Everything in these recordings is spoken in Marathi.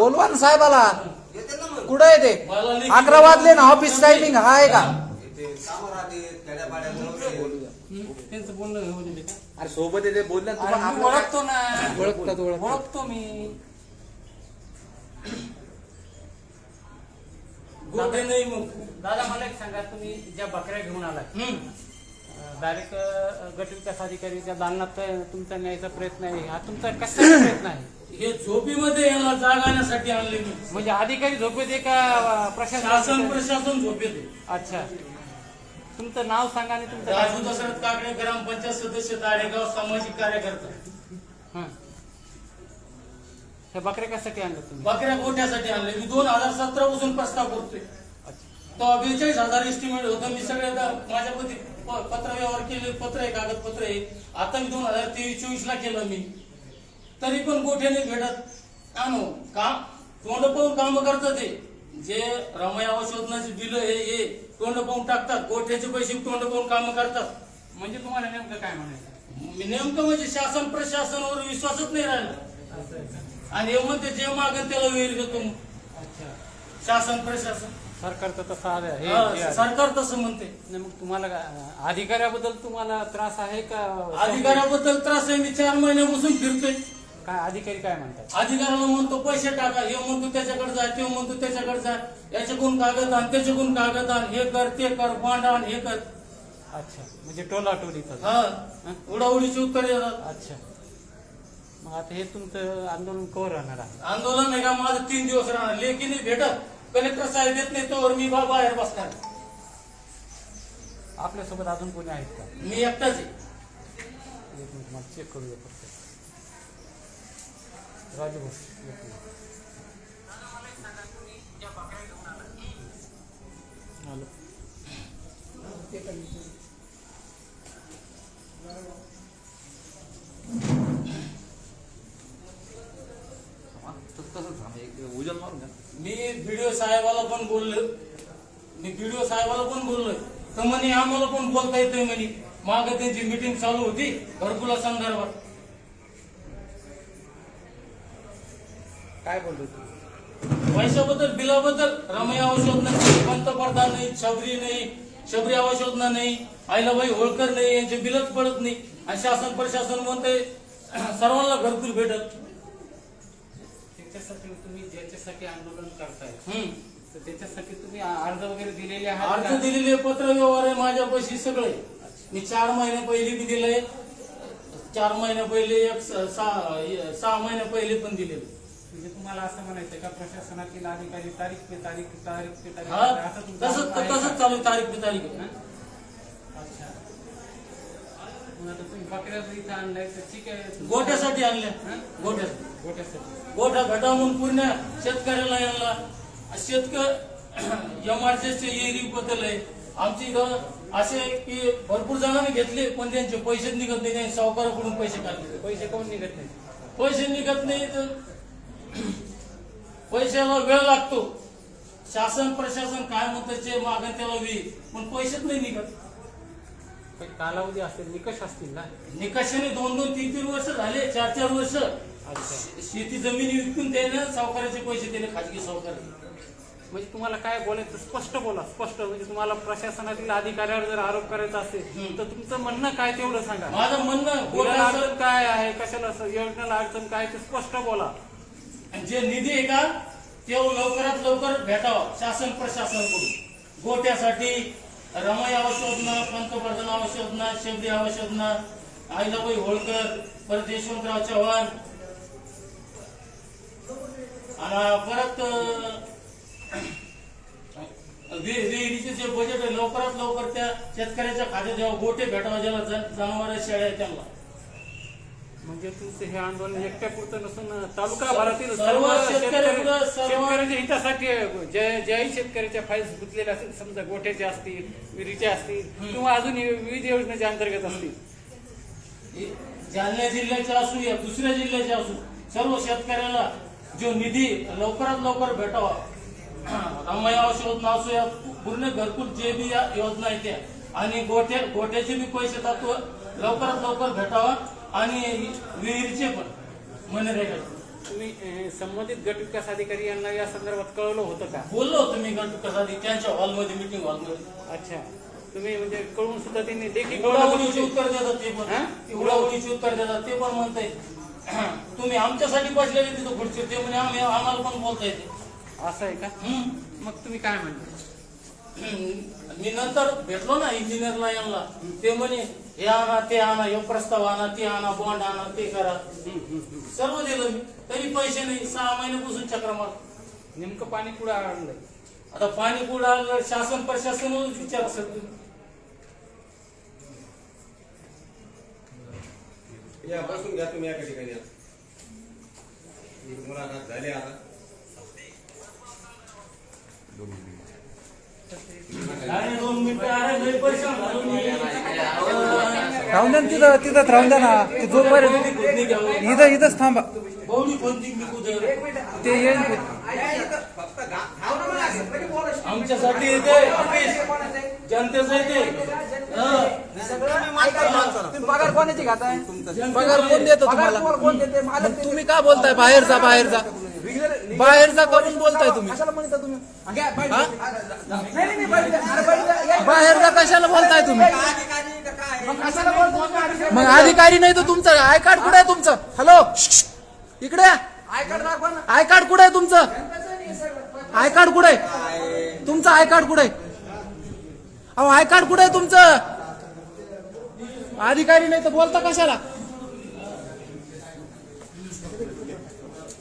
बोलवा ना साहेबाला. येते ना मग. कुठं आहे ते? अकरा वाजले ना ऑफिस टायमिंग हा आहे का? हं, त्यांचं बोलणं होऊ दे का? अरे सोबत येते बोलले अरे मी ओळखतो ना. ओळखतात ओळखतात. ओळखतो मी. गोटे नाही मग. दादा मला एक सांगा तुम्ही ज्या बकऱ्या घेऊन आलात हं. डायरेक्ट गट विकास अधिकारीच्या दालनात तुमचा न्यायचा प्रयत्न आहे हा तुमचा कसा प्रयत्न आहे? हे झोपीमध्ये याला जागाण्यासाठी आणले मी. म्हणजे अधिकारी झोपेत आहे का शासन प्रशासन प्रशासन झोपेत अच्छा. तुमचं नाव सांगा आणि तुमचं काय- राजू दशरथ काकडे ग्रामपंचायत सदस्य दाडेगाव सामाजिक कार्यकर्ता. हं. हे बकऱ्या कशासाठी आणलं तुम्ही? बकऱ्या गोठ्यासाठी आणले. मी दोन हजार सतरा पासून प्रस्ताव करतोय. तो बेचाळीस हजार एस्टिमेट होतं. मी सगळे प- पत्र व्यवहार केले. पत्र आहे कागदपत्र आहे आता मी दोन हजार तेवीस चोवीस ला केलं मी. तरी पण गोठ्याने भेटत. आणू काम तोंड पाहून काम करतात ते. जे रमय औषधाचे बिल हे हे तोंड पाहून टाकतात. गोठ्याचे पैसे तोंड पाहून काम करतात. म्हणजे तुम्हाला नेमकं काय म्हणायचं? नेमकं म्हणजे शासन प्रशासनावर विश्वासच नाही राहिला. का? आणि हे म्हणते जे मागन त्याला वेळ अच्छा. शासन प्रशासन. सरकारचं तसं आहे. सरकार तसं म्हणते. मग तुम्हाला अधिकाऱ्याबद्दल तुम्हाला त्रास आहे का? अधिकाऱ्याबद्दल त्रास आहे. मी चार महिन्यापासून फिरतोय. काय अधिकारी काय म्हणतात? अधिकाऱ्याला म्हणतो पैसे टाका हे म्हणतो त्याच्याकडे जा ते म्हणतो त्याच्याकडे जा याच्याकडून कागद आण त्याच्याकडून कागद आण हे कर ते कर बांड आण हे कर. अच्छा म्हणजे टोला टोलीचं हा उडाउडीची उत्तर देतात अच्छा. मग आता हे तुमचं आंदोलन कवर राहणार आहे? आंदोलन नाही का माझं तीन दिवस राहणार. लेखी नाही भेटत कलेक्टर साहेब देत नाही तोवर मी बा बाहेर बसणार. आपल्यासोबत अजून कोणी आहेत का? मी एकटाच आहे. एक मिनिट मला चेक करूया फक्त. राजू मी व्हिडिओ साहेबाला पण बोललो मी व्हिडिओ साहेबाला पण बोललोय. तर म्हणे आम्हाला पण बोलता येतोय म्हणे. माग त्यांची मीटिंग चालू होती घरकुला संदर्भात. काय बोलतो तू? पैशाबद्दल बिलाबद्दल रमय औषध नाही पंतप्रधान नाही शबरी नाही शबरी औषध नाही आईलाबाई होळकर नाही यांचे बिलच पडत नाही. आणि शासन प्रशासन म्हणते सर्वांना घरकुल भेटत त्याच्यासाठी तुम्ही ज्याच्यासाठी आंदोलन करताय हम्म. तर त्याच्यासाठी तुम्ही अर्ज वगैरे दिलेले आहात अर्ज का? दिलेले पत्र व्यवहार आहे माझ्यापाशी सगळे. मी चार महिने पहिले बी दिले चार महिने पहिले एक स- सहा सहा महिने पहिले पण दिले म्हणजे तुम्हाला असं म्हणायचं का प्रशासनातील अधिकारी तारीख पे तारीख तारीख पे तारीख हा असं तुमचं तसंच आहे का? तसंच चालू आहे, तारीख पे तारीख? अच्छा. मग आता तुम्ही बकऱ्याचं इथं आणलंय तर ठीक आहे. गोठ्यासाठी आणल्या. हा? गोठ्यासाठी. गोठा घटा म्हणून पूर्ण शेतकऱ्याला यांना शेतकरी एमआरसीचे एरी बद्दल आहे आमची इथं असे की भरपूर जणांनी घेतले पण त्यांचे पैसे निघत नाही. त्यांनी सावकाराकडून पैसे काढले. पैसे कोण निघत नाही? पैसे निघत नाही तर पैशाला वेळ लागतो. शासन प्रशासन काय म्हणतं जे मागं त्याला वेळ पण पैसेच नाही निघत. कालावधी असेल निकष असतील ना? निकषाने दोन दोन तीन तीन वर्ष झाले चार चार वर्ष. शेती जमीन विकून त्याने सावकाराचे पैसे त्याने खाजगी सावकार म्हणजे तुम्हाला काय बोलायचं? स्पष्ट बोला स्पष्ट. म्हणजे तुम्हाला प्रशासनातील अधिकाऱ्यावर जर आरोप करायचा असेल. तर तुमचं म्हणणं काय तेवढं सांगा. माझं म्हणणं काय आहे? कशाला असं योजनेला अडचण काय ते स्पष्ट बोला. आणि जे निधी आहे का ते लवकरात लवकर भेटावा शासन प्रशासनाकडून गोट्यासाठी रमाई औषधनं पंतप्रधान औषधनं शेबरी औषधनं आईलाबाई होळकर परत यशवंतराव चव्हाण. आणि परत विहिरीचे जे बजेट आहे लवकरात लवकर त्या शेतकऱ्याच्या खात्यात जेव्हा गोटे भेटावा ज्याला जनावर शेळ्या त्यांना. म्हणजे तुमचं हे आंदोलन एकट्या पुरतं नसून तालुका भरातील सर्व शेतकऱ्याच्या हितासाठी आहे. ज्याही शेतकऱ्याच्या फाईल्स गुंतलेल्या असतील समजा असतील असतील किंवा अजून विविध योजनेच्या अंतर्गत असतील जालना जिल्ह्याचे असू या दुसऱ्या जिल्ह्याचे असू सर्व शेतकऱ्याला जो निधी लवकरात लवकर भेटावा रमाई औषध असू या पूर्ण घरकुल जे बी या योजना आहेत त्या आणि गोठ्या गोठ्याचे बी पैसे तत्व लवकरात लवकर भेटावा आणि विहिरीचे पण मनरेगा तुम्ही संबंधित गट विकास अधिकारी यांना या संदर्भात कळवलं होतं का? बोललो होतो मी गणपती कसा त्यांच्या हॉलमध्ये मिटिंग हॉलमध्ये. अच्छा. तुम्ही म्हणजे कळून सुद्धा त्यांनी देखील उडावडीची उत्तर देतात ते पण. उडावडीची उत्तर देतात ते पण म्हणताय. तुम्ही आमच्यासाठी बसलेले तिथं खुर्ची ते म्हणे आम्ही आम्हाला पण बोलता येते असं आहे का. मग तुम्ही काय हम्म. मी नंतर भेटलो ना इंजिनियरला यांना. ते म्हणे हे आणा ते आणा हे प्रस्ताव आणा ते आणा बॉन्ड आणा ते करा. सर्व दिलं मी. तरी पैसे नाही. सहा महिन्यापासून चक्र मार नेमकं पाणी कुठं आणलंय? आता पाणी कुठं आलं शासन प्रशासनच विचार तुम्ही. या बसून घ्या तुम्ही एका ठिकाणी मुलाखत झाली आता. राहून द्या तिथं तिथंच राहून द्या ना. ते खोदणी घ्यावं? इथं इथंच थांबा. ते येईल? आमच्यासाठी येते ऑफिस जनतेचं येते. हं. पगार कोणाची खाताय पगार कोण देतो तुम्हाला? तुम्ही का बोलताय? बाहेर जा. बाहेर जा बाहेर जा करून बोलताय तुम्ही? हा? बाहेर जा. कशाला बोलताय तुम्ही? अधिकारी का काय? मग अधिकारी नाही तर तुमचं. आय कार्ड कुठे आहे तुमचं? हॅलो? इकडे आय कार्ड कुठे आहे तुमचं? आय कार्ड कुठे आहे? तुमचं आय कार्ड कुठे आहे? अहो आय कार्ड कुठे आहे तुमचं? अधिकारी नाही तर बोलता कशाला?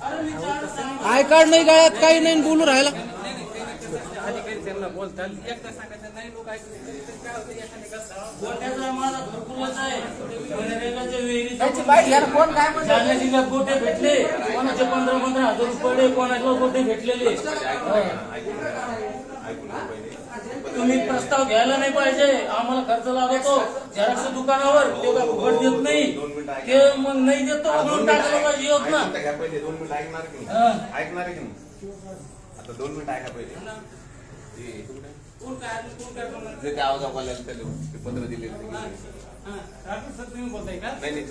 आय कार्ड नाही गळ्यात काही नाही बोलू राहिला. कोण काय? जालना जिल्ह्यात गोटे भेटले. कोणाचे पंधरा पंधरा हजार रुपये कोणाचे गोटे भेटलेले. तुम्ही प्रस्ताव घ्यायला नाही पाहिजे. आम्हाला खर्च लागतो. झेरॉक्स दुकानावर. ते काय फुकट देत नाही. ते मग नाही देतो म्हणून टाकलं पाहिजे होत ना ऐकून घ्या पहिले. दोन मिनिटं ऐकणार की हा. नाही ऐकणार आहे की नाही? आता दोन मिनिटं ऐका पहिले. ते? कोण काय कोण काय बोलणार जे ते आवाज आपल्याला त्याला ते पत्र दिले राठोड सर तुम्ही बोलताय का नाही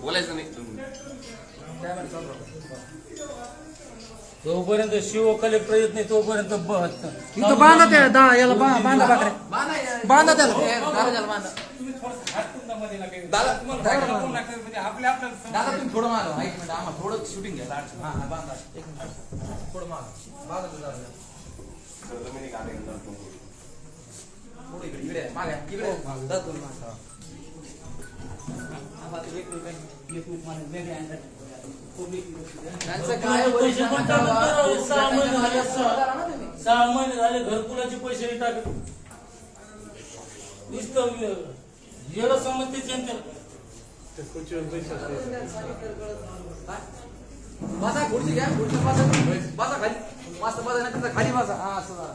बोलायचं नाही जोपर्यंत शिव कलेक्टर येत नाही तोपर्यंत बस इथं बांधा त्या याला बांधा बाकरे. बांधा त्याला. ते दरवाजाला बांधा. तुम्ही म्हणजे. दादा तुम्ही थोडं मागं. एक मिनिट. आम्हाला थोडं शूटिंग घ्यायला अडचण हा बांधा. एक मिनिट. थोडं मागं. बांधा इकडे इकडे. मागे इकडे. पैसे पण टाकत नाही. सहा महिने झाले सहा. सहा महिने झाले घरकुलाचे पैसे नाही टाकत. नुसतं समजते जनतेला बसा खुर्ची घ्या खुर्ची बसा. बसा खाली. मस्त बसा नाही तिथं खाली बसा. हा असं जरा.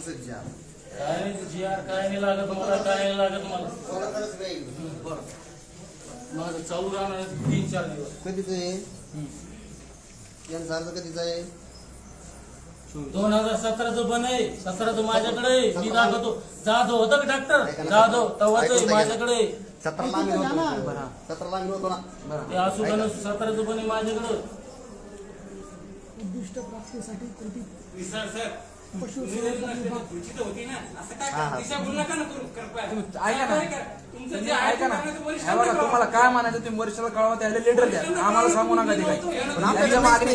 काय नाही जी आर काय नाही लागत मला काय नाही लागत मला. बोला खरंच नाही. बरं. माझं चालू राहणार तीन चार दिवस. कधीचं आहे यांचा अर्ज कधीचा आहे दोन हजार सतराचं पण आहे. सतराचं माझ्याकडे आहे. मी दाखवतो. जाधव होतं का डॉक्टर जाधव तवाच आहे माझ्याकडे. आहे. सतराला आम्ही नव्हतो. सतराला आम्ही नव्हतो ना. ते असू का नसू सतराचं पण आहे माझ्याकडे. सर सर तुम्ही जरी नसले काय. काय. तुम्हाला काय म्हणायचं तुम्ही वरिष्ठाला कळवा त्याला लेटर द्या. आम्हाला सांगू नका ते पण आमच्या मागणी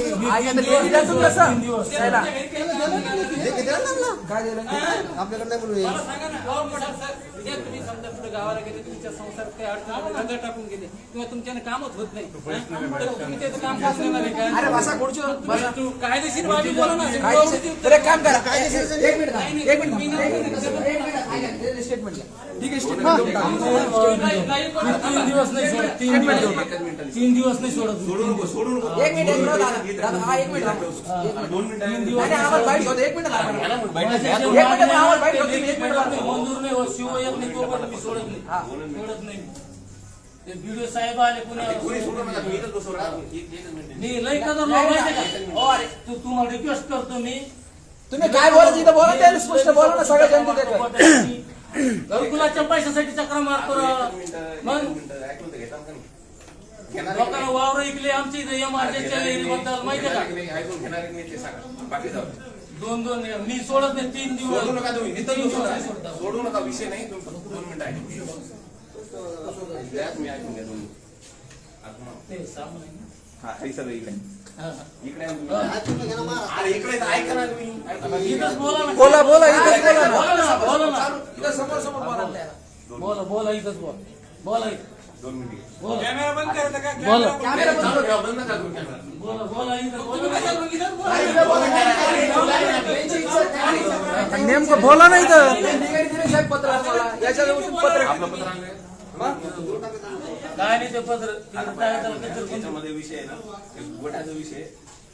हे किती वेळा लागला? काय दिलं आपल्याकडे नाही बोलू. मला सांगा ना. अहो मोठा सर. उद्या तुम्ही समजा कुठे गावाला गेले तुमच्या संसारात काही अडचण आली, टाकून गेले किंवा तुमच्याने कामच होत नाही. हा? तर तुम्ही त्याचं काम कसं करणार आहे का? अरे बसा खुर्चीवर बसा. तू कायदेशीर बोला ना. काय तर एक काम करा. एक मिनिट थांब. एक मिनिट. मी थांब. नाही- एक मिनिट. थांब. एक मिनिट ऐका, स्टेटमेंट घ्या ठीक आहे तीन दिवस नाही सर तीन दिवस. खाली तीन दिवस नाही सोडत. एक मिनिट, एक मिनिट, दादा. इथं- दादा, हा, एक मिनिट. हा. नाही, नाही, आम्हाला बाईट होतं. एक ते. मंजूर नाही होत, शिव येत नाही तोपर्यंत मी सोडत नाही. सोडत नाही. ते साहेब आले ते लई कदर माहिती. का अरे. तू तुम्हाला रिक्वेस्ट करतो मी. तुम्ही काय बोलायचं इथं बोला त्याला स्पष्ट बोला ना सगळ्या जनतेत घरकुलाच्या पैशासाठी चक्र मारतो मग लोकांना वावर ऐकले की बद्दल का नाही? ऐकून घेणार नाही ते सांगा. बाकी जाऊ. दोन दोन मी सोडत नाही तीन दिवस सोडू नका तुम्ही इथंच तीन. दिवस. सोडू नका विषय नाही तुम्ही फक्त दोन मिनिटं ऐकून घ्या. द्या, तुम्ही ऐकून घ्या दोन मिनिटं. हा, सगळं इकडे. इकडे. अरे इकडे तर ऐका ना तुम्ही ऐका ना. इथंच बोला ना बोला बोला इथंच बोला ना बोला ना बोला ना इथं समोर समोर बोला. बोला बोला इथंच बोला बोला इथं. दोन मिनिटं बोला कॅमेरा बोला बंद चालू ठेवा, बंद नका करू कॅमेरा. बोला बोला इथं बोला आणि नेमकं बोला नाही तर साहेब पत्र. याच्या पत्र आपलं पत्र? काय नाही ते पत्र. तर त्याच्यामध्ये विषय आहे ना. एक गोट्याचा विषय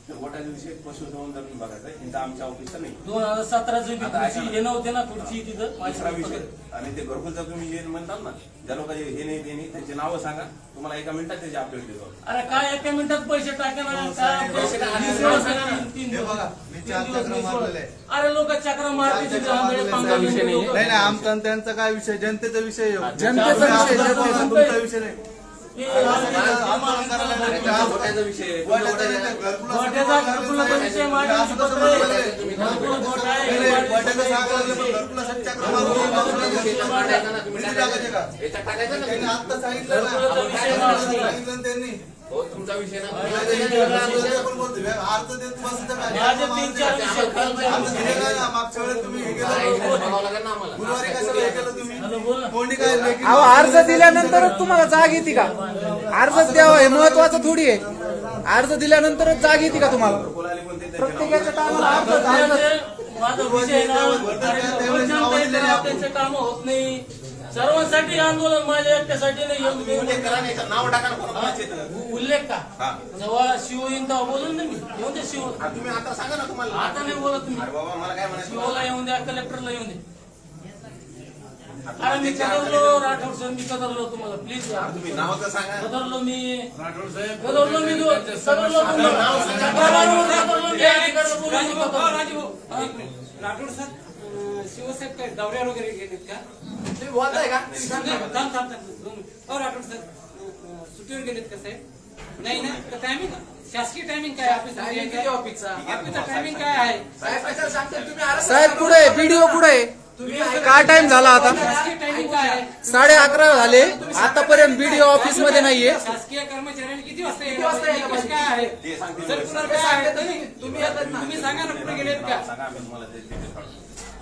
त्या गोट्याचा विषय पशुसंवर्धन बघायचा आहे. त्यांचा आमच्या ऑफिसचा नाही. दोन हजार सतराची खुर्ची ना. हे नव्हते ना खुर्ची तिथं दुसरा विषय. आणि ते घरकुलचा तुम्ही जे म्हणतात ना ज्या लोकांचे हे नाही ते नाही. त्यांची नावं सांगा. तुम्हाला एका मिनिटात त्याची अपडेट देतो. अरे काय एका मिनिटात पैसे टाका ना काय पैसे टाका. वीस दिवस नाही, तीन- तीन दिवस. तीन दिवस नाही सोडत. अरे लोक चक्र मारते आमचा त्यांचा काय विषय? जनतेचा विषय आहे. जनतेचा विषय, विषय नाही हे. आता सांगितलं त्यांनी हो तुमचा विषय अर्ज. अर्ज अर्ज हे हे अहो अर्ज दिल्यानंतरच तुम्हाला जाग येते का अर्जच द्यावा हे महत्वाचं थोडी आहे अर्ज दिल्यानंतरच जाग येते का तुम्हाला? प्रत्येकाच्या टायमाला अर्ज अर्ज म्हणजे माझा विषय त्यांचे काम होत नाही सर्वांसाठी आंदोलन माझ्या एकट्यासाठी नाही येऊन उल्लेख करा नाही नाव टाका ना कोणा कोणाचे तर. उ- उल्लेख का? हा. जेव्हा शिव येईन तेव्हा बोलून ना मी. येऊन दे शिव. हा, तुम्ही आता सांगा ना तुम्हाला. आता नाही बोलत तुम्ही. अरे बाबा मला काय म्हणायचं? शिवला येऊन द्या कलेक्टरला येऊन दे. अरे मी कदरलो राठोड सर मी कदरलो तुम्हाला. प्लीज तुम्ही नाव तर सांगा. कदरलो मी. कदरलो मी दो- कदरलो तुम्हाला. कदरलो मी. हा? राठोड सर शिवसाहेब काय दौऱ्यावर वगैरे गेलेत का? तुम्ही बोलताय का? थांब थांब थांब थांब दोन मिनिट. हो राठोड सर सुट्टीवर गेलेत का साहेब? नाही ना? तर टायमिंग शासकीय टायमिंग काय ऑफिस ऑफिसचा ऑफिसचा टायमिंग काय आहे? साहेब कुठे व्हिडिओ कुठे तुम्ही काय टाइम झाला आता? साडे अकरा झाले. आतापर्यंत व्हिडिओ ऑफिसमध्ये नाहीये. शासकीय कर्मचाऱ्यांनी किती वाजता काय आहे? काय आहे तुम्ही तुम्ही सांगा ना कुठे गेलेत का.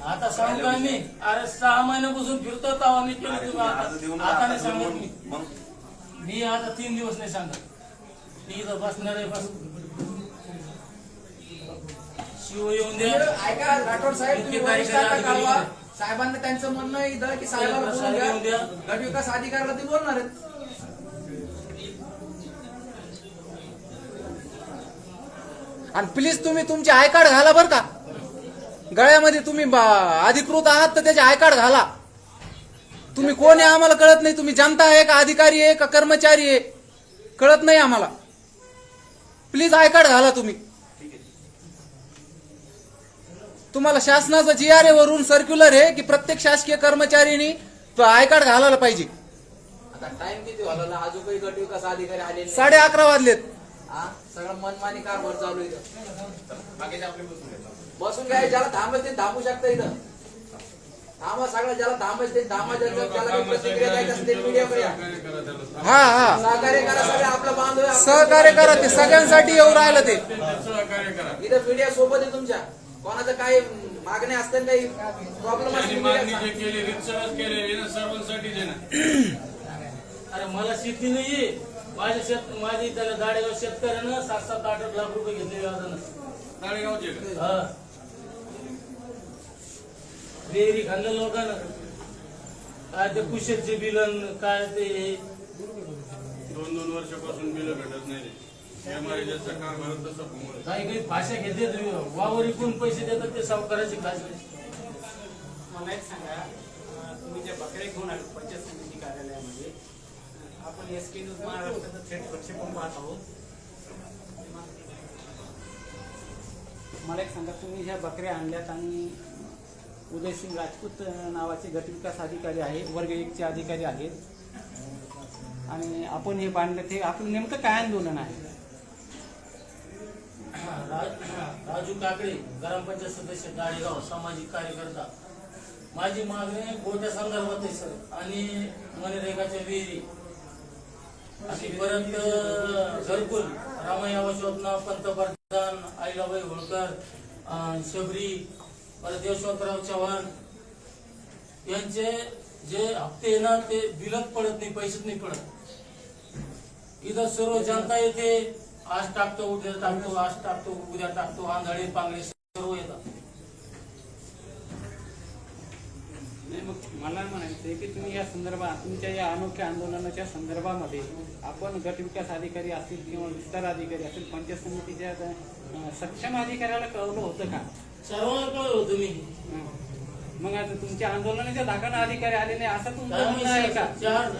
आता सांगू. का मी अरे सहा महिन्यापासून फिरतो तेव्हा मी केलं तुम्ही आता आता नाही सांगत मी. मी आता तीन दिवस नाही सांगत. मी इथं बसणार आहे बस शिव येऊन द्या. ऐका राठोड साहेब तुम्ही इतके तारीख वरिष्ठांना कळवा साहेबांना त्यांचं म्हणणं इथं की साहेबांना बोलून साहेब येऊन द्या. द्या. गट विकास अधिकाऱ्याला ते बोलणार आहेत. आणि प्लीज तुम्ही तुमचे आय कार्ड घाला बरं का. गळ्यामध्ये तुम्ही बा- अधिकृत आहात तर त्याचे आय कार्ड घाला. तुम्ही कोण आहे आम्हाला कळत नाही. तुम्ही जनता आहे का अधिकारी आहे का कर्मचारी आहे? कळत नाही आम्हाला. प्लीज आय कार्ड घाला तुम्ही. तुम्हाला शासनाचं जी आर वरून सर्क्युलर आहे की प्रत्येक शासकीय कर्मचाऱ्यांनी आय कार्ड घालायला पाहिजे. आता टाइम किती झाला अजून काही गट विकास अधिकारी आले नाही. साडे अकरा वाजलेत. हा? सगळं मनमानी कारभार चालू इथं. बसून काय ज्याला थांबच ते थांबू शकता इथं. थांबा सगळं ज्याला थांबच ते थांबा ज्याला प्रतिक्रिया द्यायची मीडियाकडे. हा हा. सहकार्य करा सगळे आपलं बांधव सहकार्य करा ते सगळ्यांसाठी येऊ राहिलं ते. इथं मीडिया सोबत आहे तुमच्या. कोणाचं काही मागणी असतील काही प्रॉब्लेम असेल अरे मला शेती नाहीये. माझ्या शेत माझी त्याला दाडेगाव शेतकऱ्यानं सात सात आठ आठ लाख रुपये घेतले व्याजानं. हा. विहिरी खाल्लं लोकांना. काय ते कुशलचे बिलन काय ते दोन दोन वर्षापासून बिलं भेटत नाही काही काही भाषा घेते वावर इकून पैसे देतात ते सावकाराची खास. मला एक सांगा तुम्ही जे बकरे घेऊन आले पंचायत समिती कार्यालयामध्ये आपण एस के न्यूज महाराष्ट्राचं थेट प्रक्षेपण पाहत आहोत. मला एक सांगा तुम्ही ह्या बकऱ्या आणल्यात आणि उदयसिंग राजपूत नावाचे गटविकास अधिकारी आहे वर्ग एकचे अधिकारी आहेत आणि आपण हे बांधलं ते आपलं नेमकं काय आंदोलन आहे? राजू काकडे ग्रामपंचायत सदस्य दाडेगाव सामाजिक कार्यकर्ता. माझी मागणी गोट्या संदर्भात आहे सर. आणि मनरेगाच्या विहिरी आणि परत घरकुल रामय्या योजना पंतप्रधान आईलाबाई होळकर शबरी परत यशवंतराव चव्हाण यांचे जे हप्ते आहे ना ते बिलत पडत नाही पैसेच नाही पडत. इथं सर्व जनता येते आज टाकतो उद्या टाकतो आज टाकतो उद्या टाकतो आंधळे पांगळे सर्व येतात. नाही मग मला म्हणायचं आहे की तुम्ही या संदर्भात तुमच्या या अनोख्या आंदोलनाच्या संदर्भामध्ये आपण गट विकास अधिकारी असतील किंवा विस्तार अधिकारी असतील पंचायत समितीच्या सक्षम अधिकाऱ्याला कळवलं होतं का? सर्वांना कळलं होतं मी. मग आता तुमच्या आंदोलनाच्या धाकानं अधिकारी आले नाही असं तुमचं म्हणणं आहे का? चार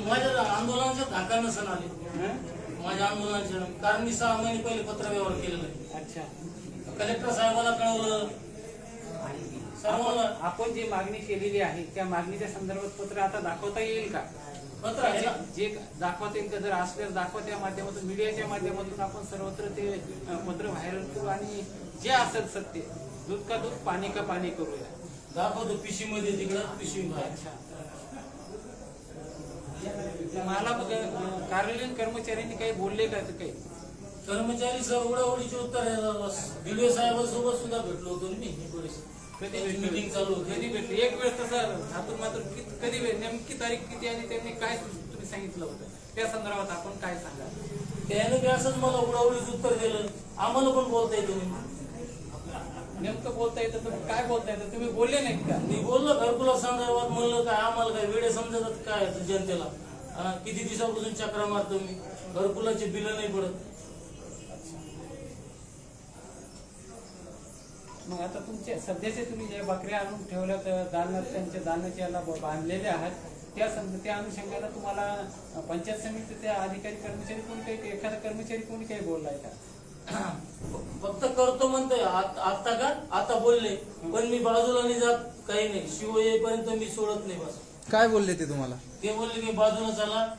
माझ्या आंदोलनाच्या धाका नसन आले? माझ्या आंदोलनाच्या कारण मी सहा महिने पहिले पत्रव्यवहार केलेला आहे. अच्छा. कलेक्टर साहेबाला कळवलं. सर्वांना आपण जी मागणी केलेली आहे त्या मागणीच्या संदर्भात पत्र आता दाखवता येईल का? पत्र आहे ना. जे दाखवता येईल का जर असल्यास दाखवा त्या माध्यमातून मीडियाच्या माध्यमातून आपण सर्वत्र ते अं, पत्र व्हायरल करू आणि जे असेल सत्य दूध का दूध पाणी का पाणी करूया. दाखवतो पिशी मध्ये तिकडं पिशवी बाहेर अच्छा. मला कार्यालयीन कर्मचाऱ्यांनी काही बोलले का ते काही? कर्मचारी सर उडाउडीचे उत्तर व्हिडिओ साहेबांसोबत सुद्धा भेटलो होतो मी कधी मीटिंग चालू होती. कधी भेटली? एक वेळेस तसं हातून मात्र कधी भेट नेमकी तारीख किती आणि त्यांनी काय तुम्ही सांगितलं होतं? त्या संदर्भात आपण काय सांगा त्याने असंच मला उडाउडीच उत्तर दिलं. आम्हाला पण बोलता येतो नेमकं बोलता येतं तर काय बोलता येतं? तुम्ही बोलले नाहीत का? मी बोललो घरकुला संदर्भात म्हणलं काय आम्हाला काय वेळे समजतात काय जनतेला? हा, किती दिवसापासून चक्रा मारतो मी? घरकुलाचे बिल नाही पडत. मग आता तुमचे सध्याचे तुम्ही जे बकऱ्या आणून ठेवल्यात दालनात त्यांच्या दालनाच्या याला ब- बांधलेले आहात त्या संद त्या अनुषंगाला तुम्हाला अं, पंचायत समितीचे अधिकारी कर्मचारी कोणी काही एखादा कर्मचारी कोणी काही बोललाय का? फक्त करतो म्हणतोय. आत- आता का? आता बोलले. पण मी बाजूला नाही जात. काही नाही. शिव येईपर्यंत मी सोडत नाही बस. काय बोलले ते तुम्हाला? ते बोलले की बाजूला चला.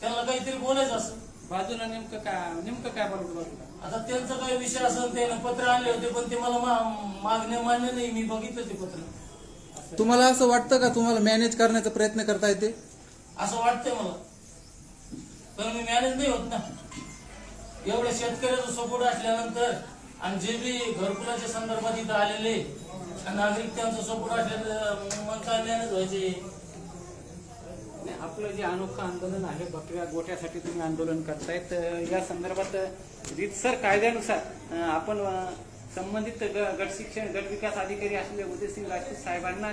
त्यांना काहीतरी बोलायचं असं. बाजूला नेमकं काय नेमकं काय बोलतो बाजूला? आता त्यांचा काही विषय असेल ते पत्र आणले होते पण ते मला मा- मागणे मान्य नाही. मी बघितलं ते पत्र. तुम्हाला असं वाटतं का तुम्हाला मॅनेज करण्याचा प्रयत्न करता येते असं वाटतंय मला. पण मी मॅनेज नाही होत ना. एवढ्या शेतकऱ्याचा सपोर्ट असल्यानंतर आणि जे बी घरकुलाच्या संदर्भात इथं आलेले नागरिक त्यांचा सपोर्ट असल्यानंतर मग व्हायचे. नाही, आपलं जे अनोखं आंदोलन आहे बकऱ्या गोठ्यासाठी तुम्ही आंदोलन करताय तर या संदर्भात रितसर कायद्यानुसार आपण संबंधित ग- गट शिक्षण गट विकास अधिकारी असलेले उदयसिंग राजपूत साहेबांना